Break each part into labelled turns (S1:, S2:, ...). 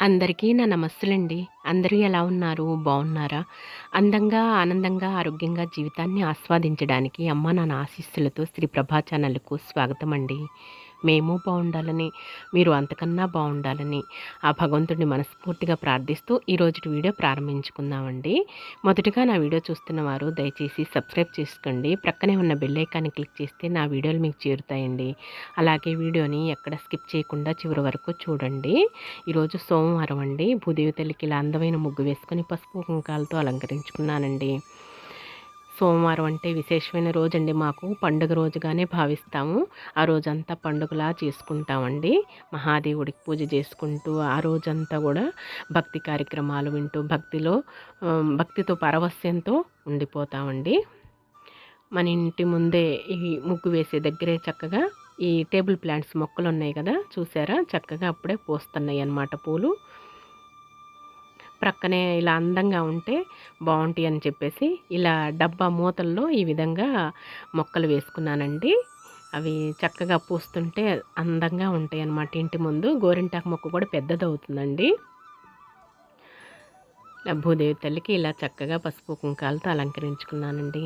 S1: అందరికీ నా నమస్సులండి. అందరూ ఎలా ఉన్నారు? బాగున్నారా? అందంగా ఆనందంగా ఆరోగ్యంగా జీవితాన్ని ఆస్వాదించడానికి అమ్మ నాన్న ఆశీస్సులతో శ్రీ ప్రభా ఛానల్కు స్వాగతం అండి మేము బాగుండాలని మీరు అంతకన్నా బాగుండాలని ఆ భగవంతుడిని మనస్ఫూర్తిగా ప్రార్థిస్తూ ఈరోజు వీడియో ప్రారంభించుకుందామండి. మొదటిగా నా వీడియో చూస్తున్న వారు దయచేసి సబ్స్క్రైబ్ చేసుకోండి. ప్రక్కనే ఉన్న బెల్లైకాన్ని క్లిక్ చేస్తే నా వీడియోలు మీకు చేరుతాయండి. అలాగే వీడియోని ఎక్కడ స్కిప్ చేయకుండా చివరి వరకు చూడండి. ఈరోజు సోమవారం అండి. భూదేవి తల్లికి ఇలా అందమైన ముగ్గు వేసుకొని పసుపు కుంకాలతో అలంకరించుకున్నానండి. సోమవారం అంటే విశేషమైన రోజండి మాకు. పండుగ రోజుగానే భావిస్తాము. ఆ రోజంతా పండుగలా చేసుకుంటామండి. మహాదేవుడికి పూజ చేసుకుంటూ ఆ రోజంతా కూడా భక్తి కార్యక్రమాలు వింటూ భక్తిలో భక్తితో పరవస్యంతో ఉండిపోతామండి. మన ఇంటి ముందే ఈ ముగ్గు వేసే దగ్గరే చక్కగా ఈ టేబుల్ ప్లాంట్స్ మొక్కలు ఉన్నాయి కదా చూసారా? చక్కగా అప్పుడే పోస్తున్నాయి అన్నమాట పూలు. ప్రక్కనే ఇలా అందంగా ఉంటే బాగుంటాయి అని చెప్పేసి ఇలా డబ్బా మూతల్లో ఈ విధంగా మొక్కలు వేసుకున్నానండి. అవి చక్కగా పూస్తుంటే అందంగా ఉంటాయి అన్నమాట ఇంటి ముందు గోరింటాకు మొక్క కూడా పెద్దదవుతుందండి. భూదేవి తల్లికి ఇలా చక్కగా పసుపు కుంకాలతో అలంకరించుకున్నానండి.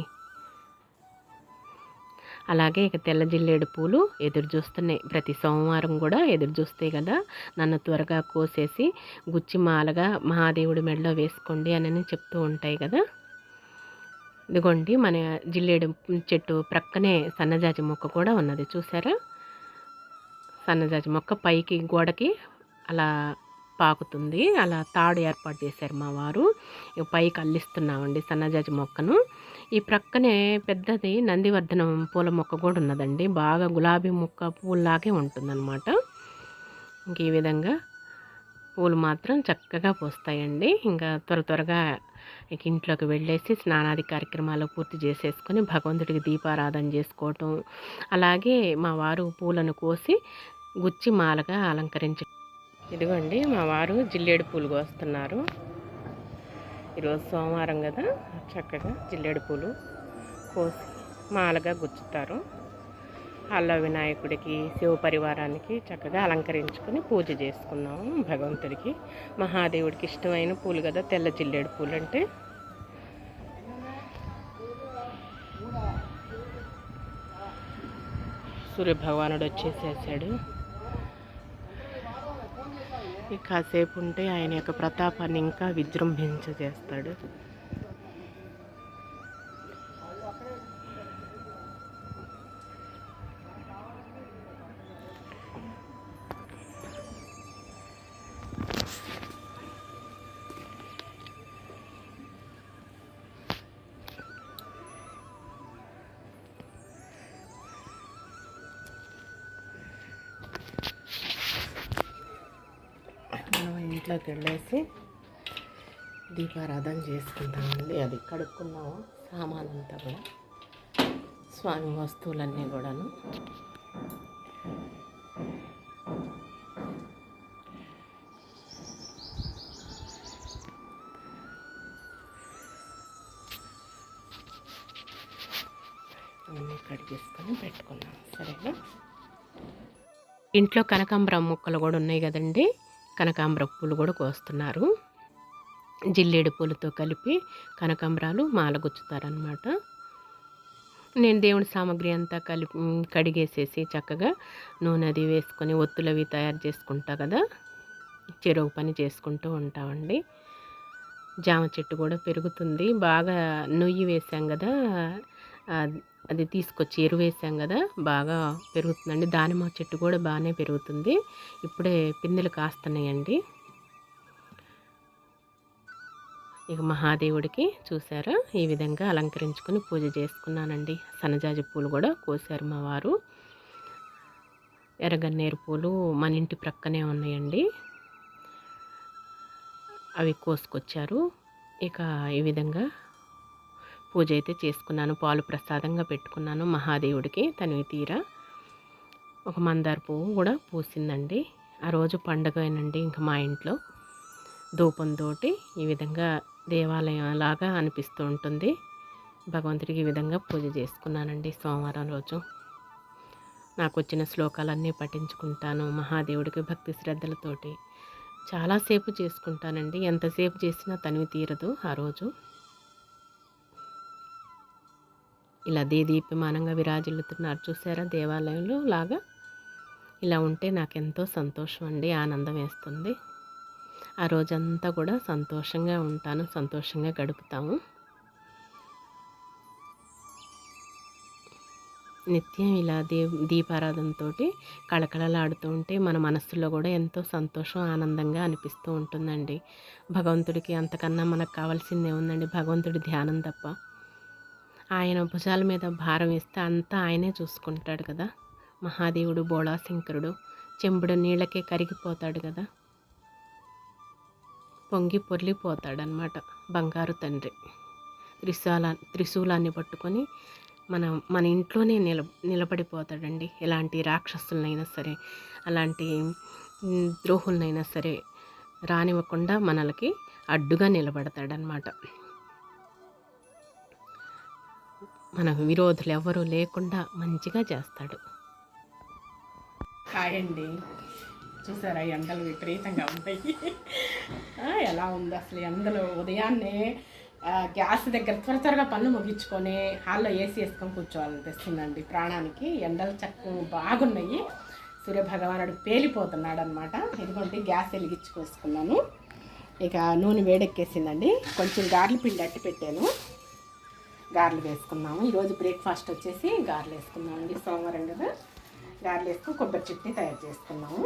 S1: అలాగే ఇక తెల్ల జిల్లేడు పూలు ఎదురు చూస్తున్నాయి. ప్రతి సోమవారం కూడా ఎదురు చూస్తాయి కదా. నన్ను త్వరగా కోసేసి గుచ్చి మాలగా మహాదేవుడి మెడలో వేసుకోండి అని చెప్తూ ఉంటాయి కదా. ఇదిగోండి మన జిల్లేడు చెట్టు ప్రక్కనే సన్నజాజి మొక్క కూడా ఉన్నది. చూసారా? సన్నజాజి మొక్క పైకి గోడకి అలా పాకుతుంది. అలా తాడు ఏర్పాటు చేశారు మా వారు. పైకి అల్లిస్తున్నామండి సన్నజాజి మొక్కను. ఈ ప్రక్కనే పెద్దది నందివర్ధనం పూల మొక్క కూడా ఉన్నదండి. బాగా గులాబీ మొక్క పూల్లాగే ఉంటుందన్నమాట. ఇంక ఈ విధంగా పూలు మాత్రం చక్కగా పోస్తాయండి. ఇంకా త్వర త్వరగా ఇక ఇంట్లోకి వెళ్ళేసి స్నానాది కార్యక్రమాలు పూర్తి చేసేసుకొని భగవంతుడికి దీపారాధన చేసుకోవటం అలాగే మా వారు పూలను కోసి గుచ్చి మాలగా అలంకరించి ఇదిగోండి మా వారు జిల్లేడు పూలు కోస్తున్నారు. ఈరోజు సోమవారం కదా చక్కగా జిల్లేడు పూలు కోసి మాలగా గుచ్చుతారు. అల్ల వినాయకుడికి శివ పరివారానికి చక్కగా అలంకరించుకొని పూజ చేసుకున్నాము భగవంతుడికి. మహాదేవుడికి ఇష్టమైన పూలు కదా తెల్ల జిల్లేడు పూలు అంటే సూర్యభగవానుడు వచ్చేసేసాడు. కాసేపు ఉంటే ఆయన యొక్క ప్రతాపాన్ని ఇంకా విజృంభించజేస్తాడు. ఇంట్లోకి వెళ్ళేసి దీపారాధన చేసుకుంటామండి. అది కడుక్కున్నాము సామానంతా కూడా స్వామి వస్తువులన్నీ కూడాను. అన్నీ కడిగేసుకొని పెట్టుకున్నాం. సరేనా? ఇంట్లో కనకాంబరం మొక్కలు కూడా ఉన్నాయి కదండి. కనకాంబర పూలు కూడా కోస్తున్నారు. జిల్లేడు పూలతో కలిపి కనకాంబరాలు మాలగుచ్చుతారనమాట నేను దేవుడి సామాగ్రి అంతా కలిపి కడిగేసేసి చక్కగా నూనె అది వేసుకొని ఒత్తులు అవి తయారు చేసుకుంటా కదా. చెరువు పని చేసుకుంటూ ఉంటామండి. జామ చెట్టు కూడా పెరుగుతుంది. బాగా నొయ్యి వేసాం కదా. అది తీసుకొచ్చి ఎరువేసాం కదా బాగా పెరుగుతుందండి. దానిమ్మ చెట్టు కూడా బాగానే పెరుగుతుంది. ఇప్పుడే పిందెలు కాస్తున్నాయండి. ఇక మహాదేవుడికి చూసారా? ఈ విధంగా అలంకరించుకొని పూజ చేసుకున్నానండి. సన్నజాజి పూలు కూడా కోసారు మా వారు. ఎర్రగన్నేరు పూలు మన ఇంటి ప్రక్కనే ఉన్నాయండి. అవి కోసుకొచ్చారు. ఇక ఈ విధంగా పూజ అయితే చేసుకున్నాను పాలు ప్రసాదంగా పెట్టుకున్నాను మహాదేవుడికి తనివి తీర. ఒక మందార పువ్వు కూడా పూసిందండి. ఆ రోజు పండగనండి ఇంకా మా ఇంట్లో. ధూపంతో ఈ విధంగా దేవాలయం లాగా అనిపిస్తూ ఉంటుంది. భగవంతుడికి ఈ విధంగా పూజ చేసుకున్నానండి సోమవారం రోజు. నాకు వచ్చిన శ్లోకాలన్నీ పఠించుకుంటాను మహాదేవుడికి భక్తి శ్రద్ధలతోటి. చాలాసేపు చేసుకుంటానండి. ఎంతసేపు చేసినా తనివి తీరదు ఆ రోజు. ఇలా దీదీప్యమానంగా విరాజిల్లుతున్నారు. చూసారా? దేవాలయంలో లాగా ఇలా ఉంటే నాకు ఎంతో సంతోషం అండి ఆనందం వేస్తుంది. ఆ రోజంతా కూడా సంతోషంగా ఉంటాను సంతోషంగా గడుపుతాము. నిత్యం ఇలా దీ దీపారాధనతో కళకళలాడుతూ ఉంటే మన మనస్సులో కూడా ఎంతో సంతోషం ఆనందంగా అనిపిస్తూ ఉంటుందండి. భగవంతుడికి అంతకన్నా మనకు కావాల్సిందే ఉందండి భగవంతుడి ధ్యానం తప్ప. ఆయన భుజాల మీద భారం ఇస్తే అంతా ఆయనే చూసుకుంటాడు కదా. మహాదేవుడు బోళాశంకరుడు చెంబుడు నీళ్ళకే కరిగిపోతాడు కదా. పొంగి పొర్లిపోతాడనమాట బంగారు తండ్రి. త్రిశూలా త్రిశూలాన్ని పట్టుకొని మన మన ఇంట్లోనే నిల నిలబడిపోతాడండి. ఎలాంటి రాక్షసులనైనా సరే అలాంటి ద్రోహులనైనా సరే రానివ్వకుండా మనలకి అడ్డుగా నిలబడతాడనమాట మన విరోధులు ఎవరూ లేకుండా మంచిగా చేస్తాడు.
S2: హాయ్ అండి చూసారా ఎండలు విపరీతంగా ఉంటాయి. ఎలా ఉంది అసలు ఎండలు ఉదయాన్నే గ్యాస్ దగ్గర త్వర త్వరగా పనులు ముగించుకొని హాల్లో ఏసీ వేసుకొని కూర్చోవాలనిపిస్తుందండి ప్రాణానికి ఎండలు చక్క బాగున్నాయి. సూర్యభగవానుడు పేలిపోతున్నాడు అనమాట ఎందుకంటే గ్యాస్ వెలిగించుకోసుకున్నాను ఇక నూనె వేడెక్కేసిందండి. కొంచెం గార్లు పిండి అట్టి పెట్టాను. గారెలు వేసుకున్నాము ఈరోజు బ్రేక్ఫాస్ట్ వచ్చేసి గారెలు వేసుకున్నామండి సోమవారం కదా. గారెలు వేసుకుని కొబ్బరి చట్నీ తయారు చేసుకున్నాము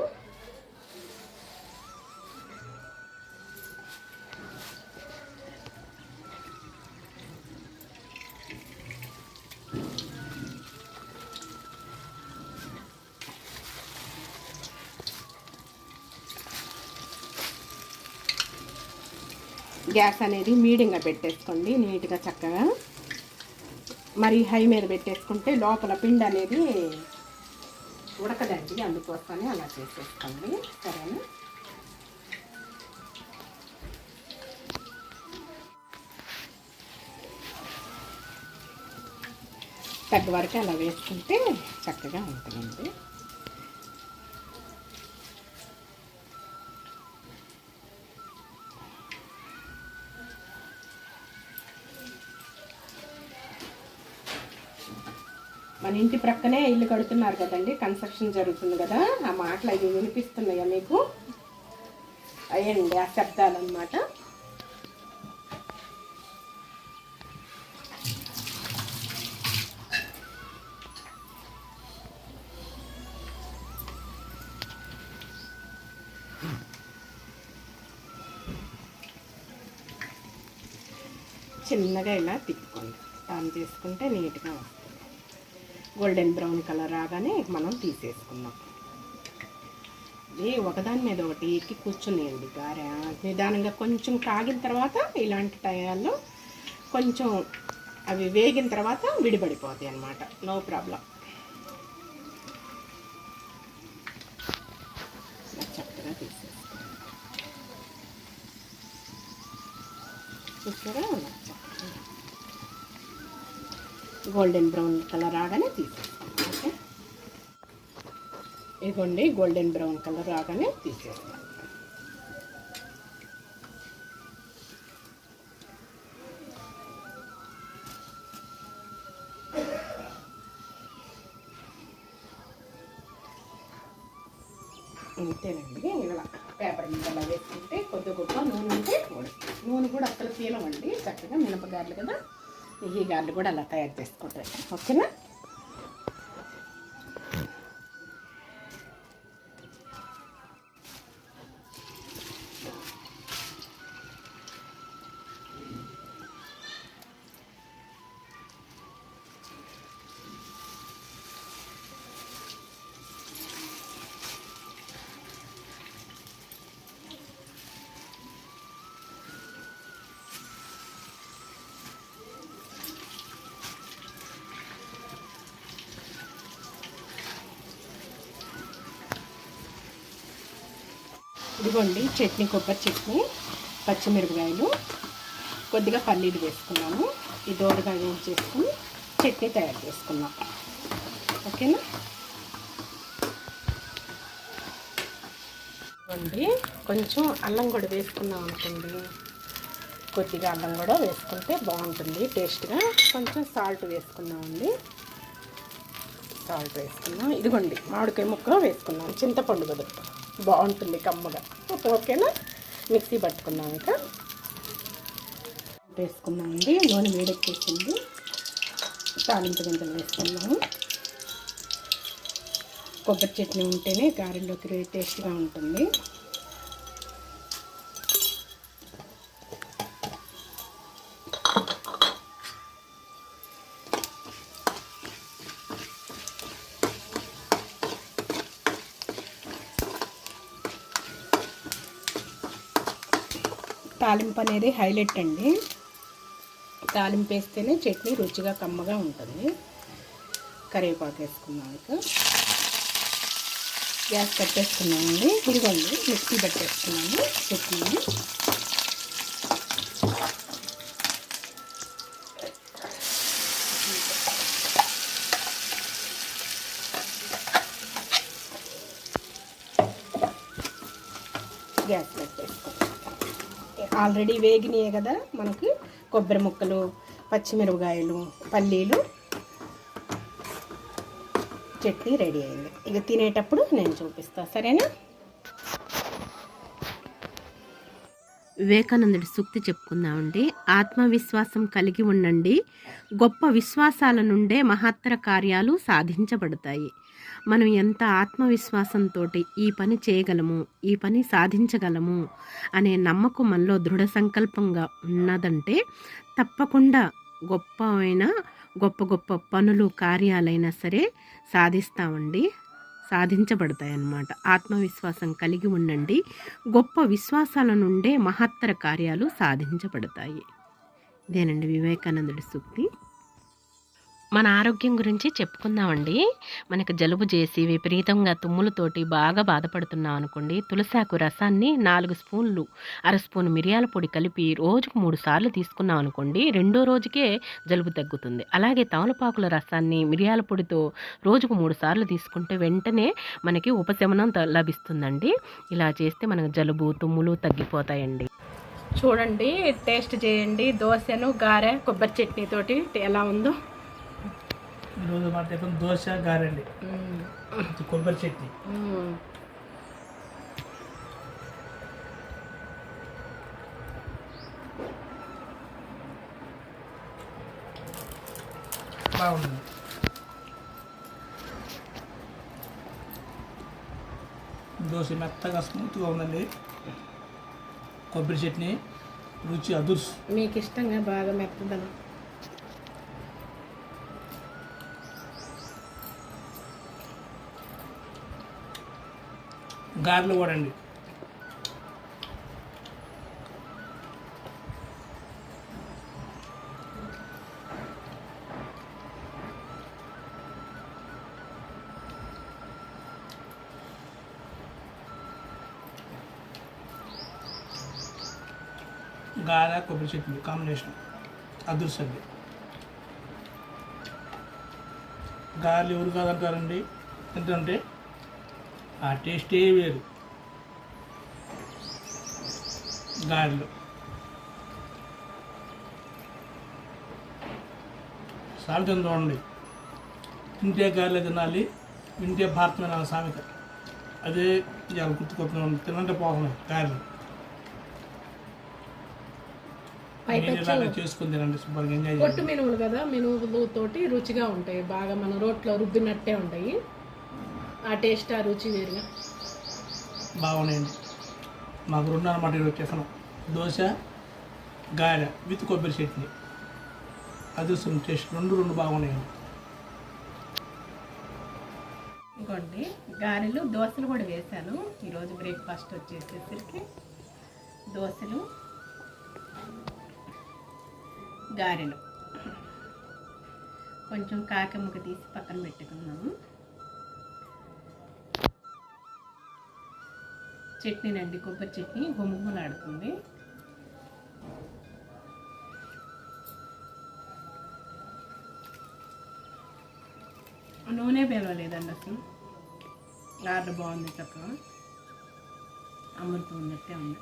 S2: గ్యాస్ అనేది మీడియంగా పెట్టేసుకోండి నీట్గా చక్కగా. మరి హై మీద పెట్టేసుకుంటే లోపల పిండి అనేది ఉడకదండి అందుకోసమని అలా చేసేసుకోండి. సరేనా? తగ్గ వరకు అలా వేసుకుంటే చక్కగా ఉంటుందండి. మన ఇంటి ప్రక్కనే ఇల్లు కడుతున్నారు కదండి. కన్స్ట్రక్షన్ జరుగుతుంది కదా. ఆ మాటలు అవి వినిపిస్తున్నాయా మీకు? అయ్యండి ఆ శబ్దాలు అనమాట చిన్నగా ఇలా తిప్పుకోండి. దాన్ని చేసుకుంటే నీట్గా వస్తుంది. గోల్డెన్ బ్రౌన్ కలర్ రాగానే మనం తీసేసుకున్నాం ఇది ఒకదాని మీద ఒకటి ఎక్కి కూర్చునేయండి గారె. నిదానంగా కొంచెం కాగిన తర్వాత ఇలాంటి టయాల్లో కొంచెం అవి వేగిన తర్వాత విడిపడిపోతాయి అన్నమాట. నో ప్రాబ్లం చక్కగా తీసేసుకోండి. చూసారా? గోల్డెన్ బ్రౌన్ కలర్ రాగానే తీసేస్తాం ఓకే? ఇదిగోండి గోల్డెన్ బ్రౌన్ కలర్ రాగానే తీసేస్తాం అంతేనండి ఇలా పేపర్ మీద అలా వేసుకుంటే కొద్ది గొప్ప నూనె ఉంటే నూనె కూడా అసలు పీలమండి చక్కగా మినపగారలు కదా. ఈ గార్లు కూడా అలా తయారు చేసుకుంటారు. ఓకేనా? ఇదిగోండి చట్నీ కొబ్బరి చట్నీ పచ్చిమిరపకాయలు కొద్దిగా పల్లీలు వేసుకున్నాము. ఈ దోరగా వేడి చేసుకుని చట్నీ తయారు చేసుకున్నాం. ఓకేనా? ఇదిగోండి కొంచెం అల్లం కూడా వేసుకున్నాం అనుకోండి. కొద్దిగా అల్లం కూడా వేసుకుంటే బాగుంటుంది టేస్ట్గా. కొంచెం సాల్ట్ వేసుకున్నామండి. సాల్ట్ వేసుకున్నాం. ఇదిగోండి మామిడికాయ ముక్క వేసుకున్నాం. చింతపండు కదా బాగుంటుంది కమ్మగా. ఓకేనా? మిక్సీ పట్టుకున్నాం ఇక. వేసుకున్నామండి. నూనె వేడెక్కేసింది. తాలింపు గింజలు వేసుకున్నాము. కొబ్బరి చట్నీ ఉంటేనే గారెల్లోకి టేస్ట్గా ఉంటుంది. తాలింపు అనేది హైలైట్ అండి. తాలింపు వేస్తేనే చట్నీ రుచిగా కమ్మగా ఉంటుంది. కరివేపాకు వేసుకున్నాం ఇక. గ్యాస్ కట్టేసుకున్నామండి ఇదిగోండి మిక్సీ పెట్టేసుకున్నాము. చట్నీని ఆల్రెడీ వేగినాయి కదా మనకి కొబ్బరి ముక్కలు పచ్చిమిరపకాయలు పల్లీలు. చట్నీ రెడీ అయింది. ఇక తినేటప్పుడు నేను చూపిస్తాను సరేనా?
S1: వివేకానందుడి సూక్తి చెప్పుకుందామండి. ఆత్మవిశ్వాసం కలిగి ఉండండి. గొప్ప విశ్వాసాల నుండే మహత్తర కార్యాలు సాధించబడతాయి. మనం ఎంత ఆత్మవిశ్వాసంతో ఈ పని చేయగలము ఈ పని సాధించగలము అనే నమ్మకం మనలో దృఢ సంకల్పంగా ఉన్నదంటే తప్పకుండా గొప్పమైన గొప్ప గొప్ప పనులు కార్యాలైనా సరే సాధిస్తామండి. సాధించబడతాయన్నమాట. ఆత్మవిశ్వాసం కలిగి ఉండండి. గొప్ప విశ్వాసాల నుండే మహత్తర కార్యాలు సాధించబడతాయి. ఇదేనండి వివేకానందుడి సూక్తి. మన ఆరోగ్యం గురించి చెప్పుకుందామండి. మనకు జలుబు చేసి విపరీతంగా తుమ్ములతోటి బాగా బాధపడుతున్నాం అనుకోండి. తులసాకు రసాన్ని నాలుగు స్పూన్లు అర స్పూన్ మిరియాల పొడి కలిపి రోజుకు మూడు సార్లు తీసుకున్నాం అనుకోండి రెండో రోజుకే జలుబు తగ్గుతుంది. అలాగే తమలపాకుల రసాన్ని మిరియాల పొడితో రోజుకు మూడు సార్లు తీసుకుంటే వెంటనే మనకి ఉపశమనం లభిస్తుందండి. ఇలా చేస్తే మనకు జలుబు తుమ్ములు తగ్గిపోతాయండి.
S2: చూడండి టేస్ట్ చేయండి. దోశను గారె కొబ్బరి చట్నీతోటి ఎలా ఉందో.
S3: ఈరోజు మా టిఫిన్ దోశ గారండి. ఇది కొబ్బరి చట్నీ.
S2: మ్మ్.
S3: బాగుంది. దోశ మెత్తగా స్మూత్గా ఉందండి. కొబ్బరి చట్నీ రుచి అదుర్స్.
S2: మీకు ఇష్టంగా బాగా మెత్తదనం.
S3: గారెలు కూడా అండి. కొబ్బరి చట్నీ కాంబినేషన్ అదృశ్యండి గారెలు ఎవరు కాదంటారండి? ఎందుకంటే ఆ టేస్టే వేరు. గారెలు. ఉంది చూడండి. తింటే గారెలు తినాలి వింటే భారతం అనే సామెత. అదే ఇవాళ గుర్తుకొస్తున్నాం తినంటే పోతున్నాయి గారెలు.
S2: పొట్టు మినుములు కదా మినుములు తోటి రుచిగా ఉంటాయి బాగా మనం రోట్లో రుద్దినట్టే ఉంటాయి. ఆ టేస్ట్ ఆ రుచి వేరుగా?
S3: బాగున్నాయండి. మాకు రెండు అనమాట ఈరోజు టిఫిన్ దోశ గారె విత్ కొబ్బరి చట్నీ. అదృష్టం టేస్ట్ రెండు రెండు బాగున్నాయండి.
S2: ఇంకోండి గారెలు దోశలు కూడా వేశాను. ఈరోజు బ్రేక్ఫాస్ట్ వచ్చేసేసరికి దోశలు గారెలు. కొంచెం కాకమ్మక తీసి పక్కన పెట్టుకున్నాము చట్నీనండి కొబ్బరి చట్నీ గుమగుమలాడుతుంది. నూనె పేలవలేదండి అసలు. ఆర్డర్ బాగుంది చక్కగా అమృతం ఉన్నట్టే ఉంది.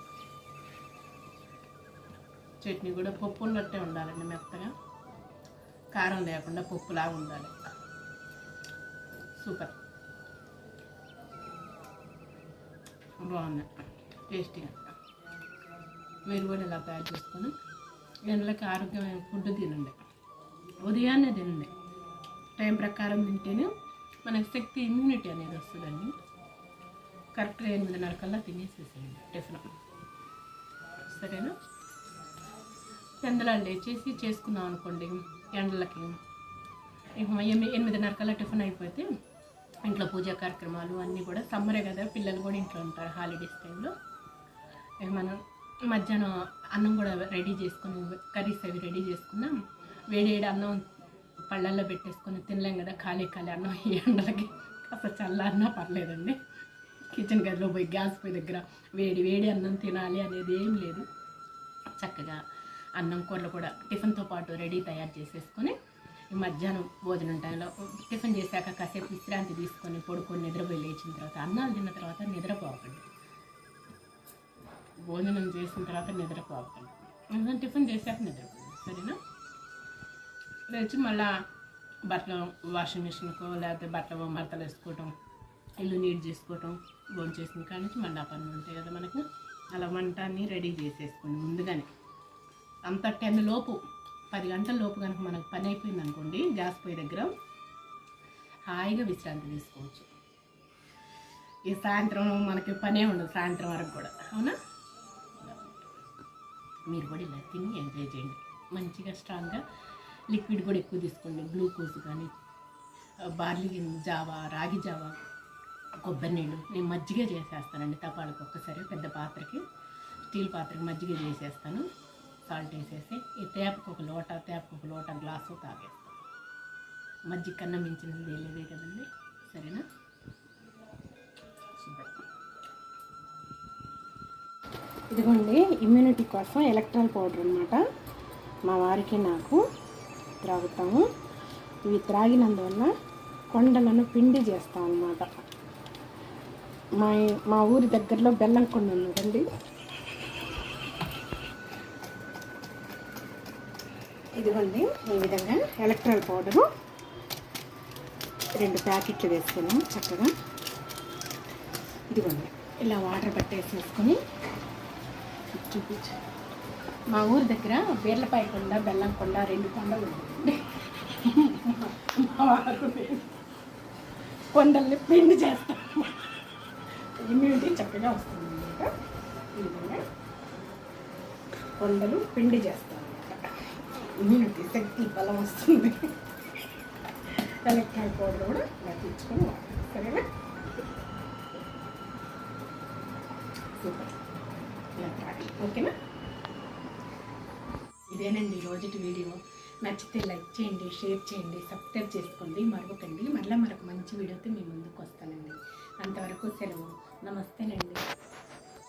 S2: చట్నీ కూడా పప్పు ఉన్నట్టే ఉండాలండి మెత్తగా. కారం లేకుండా పప్పులాగా ఉండాలి. సూపర్. బాగుంది టేస్టీగా మీరు కూడా ఇలా తయారు చేసుకొని ఎండలకి ఆరోగ్యమైన ఫుడ్ తినండి. ఉదయాన్నే తినండి. టైం ప్రకారం తింటేనే మనకి శక్తి ఇమ్యూనిటీ అనేది వస్తుందండి. కరెక్ట్గా ఎనిమిదిన్నర కల్లా తినేసేసేయండి టిఫిన్ సరేనా? పెందలాలు లేచేసి చేసుకున్నాం అనుకోండి ఎండలకి. ఇక ఎనిమిది ఎనిమిదిన్నర కల్లా టిఫిన్ అయిపోతే ఇంట్లో పూజా కార్యక్రమాలు అన్నీ కూడా సమ్మరే కదా పిల్లలు కూడా ఇంట్లో ఉంటారు హాలిడేస్ టైంలో మనం మధ్యాహ్నం అన్నం కూడా రెడీ చేసుకుని కర్రీస్ అవి రెడీ చేసుకున్నాం. వేడి వేడి అన్నం పళ్ళల్లో పెట్టేసుకొని తినలేం కదా ఖాళీ ఖాళీ అన్నం ఈ ఎండలకి. కాస్త చల్లారినా పర్లేదండి. కిచెన్ గదిలో పోయి గ్యాస్ పోయి దగ్గర వేడి వేడి అన్నం తినాలి అనేది ఏం లేదు. చక్కగా అన్నం కూరలు కూడా టిఫిన్తో పాటు రెడీ తయారు చేసేసుకొని మధ్యాహ్నం భోజనం టైంలో టిఫిన్ చేశాక కాసేపు విశ్రాంతి తీసుకొని పడుకొని నిద్రపోయి లేచిన తర్వాత అన్నాలు తిన్న తర్వాత నిద్రపోకండి. భోజనం చేసిన తర్వాత నిద్రపోకండి. టిఫిన్ చేశాక నిద్రపోండి. సరేనా? లేచి మళ్ళా బట్టలు వాషింగ్ మిషన్కో లేకపోతే బట్టలు మడతలు వేసుకోవటం ఇల్లు నీట్ చేసుకోవటం భోజనం చేసిన కాడి నుంచి మళ్ళీ ఆ పనులు ఉంటాయి కదా మనకు. అలా వంట అన్నీ రెడీ చేసేసుకోండి ముందుగానే. అంత టెన్ లోపు పది గంటల లోపు కనుక మనకు పని అయిపోయింది అనుకోండి గ్యాస్ పొయ్యి దగ్గర హాయిగా విశ్రాంతి తీసుకోవచ్చు. ఈ సాయంత్రం మనకి పనే ఉండదు సాయంత్రం వరకు కూడా అవునా? మీరు కూడా ఇలా తిని ఎంజాయ్ చేయండి. మంచిగా స్ట్రాంగ్గా లిక్విడ్ కూడా ఎక్కువ తీసుకోండి. గ్లూకోజ్ కానీ బార్లీ జావా రాగి జావా కొబ్బరి నీళ్ళు నేను మజ్జిగ చేసేస్తానండి. తపాలకు ఒక్కసారి పెద్ద పాత్రకి స్టీల్ పాత్రకి మజ్జిగ చేసేస్తాను. సాల్ట్ వేసేసి ఈ తేపకు ఒక లోట తేపకు ఒక లోట గ్లాసు తాగేస్తాం. మజ్జిగ కన్నా మించినది లేదే కదండి? సరేనా? ఇదిగోండి ఇమ్యూనిటీ కోసం ఎలక్ట్రాల్ పౌడర్ అనమాట మా వారికి నాకు త్రాగుతాము. ఇవి త్రాగినందువల్ల కొండలను పిండి చేస్తాం అనమాట మా మా ఊరి దగ్గరలో బెల్లం కొండ ఉన్నదండి ఇదిగోండి ఈ విధంగా ఎలక్ట్రాల్ పౌడరు రెండు ప్యాకెట్లు వేసుకున్నాం చక్కగా. ఇదిగోండి ఇలా వాటర్ పట్టేసేసుకొని చూపించు. మా ఊరి దగ్గర బీర్లపాయ కొండ బెల్లం కొండ రెండు కొండలు కొండల్ని పిండి చేస్తాం. ఇమ్యూనిటీ చక్కగా వస్తుంది. అనమాట ఈ విధంగా కొండలు పిండి చేస్తాం. ఇమ్యూనిటీ శక్తి బలం వస్తుంది. ఎలక్ట్రాల్ పౌడర్ కూడా ఇలా తెచ్చుకొని వాడాలి సరేనా? సూపర్. ఇలా తాగి ఓకేనా? ఇదేనండి రోజుటి వీడియో. నచ్చితే లైక్ చేయండి షేర్ చేయండి సబ్స్క్రైబ్ చేసుకోండి మరొకండి. మళ్ళీ మరొక మంచి వీడియోతో మీ ముందుకు వస్తానండి. అంతవరకు సెలవు. నమస్తేనండి.